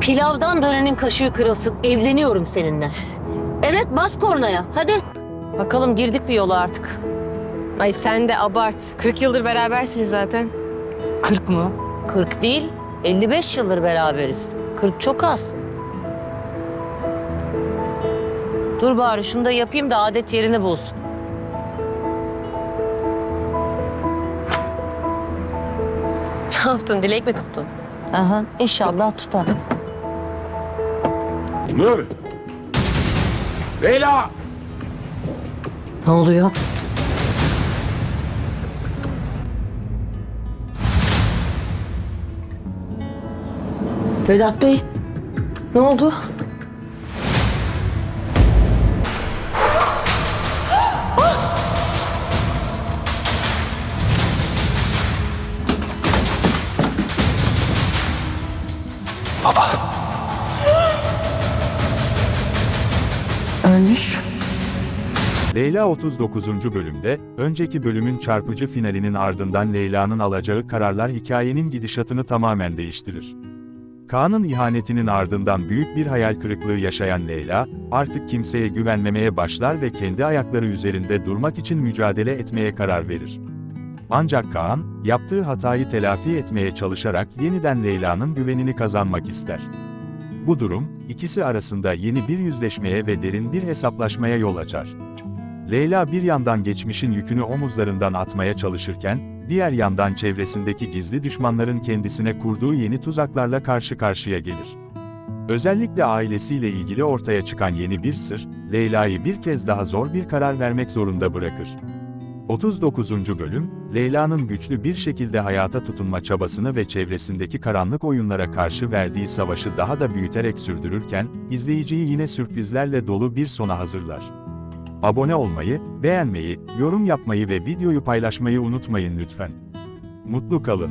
Pilavdan dönenin kaşığı kırılsın. Evleniyorum seninle. Evet bas kornaya hadi. Bakalım girdik bir yola artık. Ay sen de abart. 40 yıldır berabersiniz zaten. 40 mı? 40 değil 55 yıldır beraberiz. 40 çok az. Dur bari şunu da yapayım da adet yerini bulsun. Ne yaptın? Dilek mi tuttun? Aha inşallah tutar. Nur! Leyla! Ne oluyor? Vedat Bey, ne oldu? Ölmüş. Leyla 39. bölümde, önceki bölümün çarpıcı finalinin ardından Leyla'nın alacağı kararlar hikayenin gidişatını tamamen değiştirir. Kaan'ın ihanetinin ardından büyük bir hayal kırıklığı yaşayan Leyla, artık kimseye güvenmemeye başlar ve kendi ayakları üzerinde durmak için mücadele etmeye karar verir. Ancak Kaan, yaptığı hatayı telafi etmeye çalışarak yeniden Leyla'nın güvenini kazanmak ister. Bu durum, ikisi arasında yeni bir yüzleşmeye ve derin bir hesaplaşmaya yol açar. Leyla bir yandan geçmişin yükünü omuzlarından atmaya çalışırken, diğer yandan çevresindeki gizli düşmanların kendisine kurduğu yeni tuzaklarla karşı karşıya gelir. Özellikle ailesiyle ilgili ortaya çıkan yeni bir sır, Leyla'yı bir kez daha zor bir karar vermek zorunda bırakır. 39. bölüm, Leyla'nın güçlü bir şekilde hayata tutunma çabasını ve çevresindeki karanlık oyunlara karşı verdiği savaşı daha da büyüterek sürdürürken, izleyiciyi yine sürprizlerle dolu bir sona hazırlar. Abone olmayı, beğenmeyi, yorum yapmayı ve videoyu paylaşmayı unutmayın lütfen. Mutlu kalın.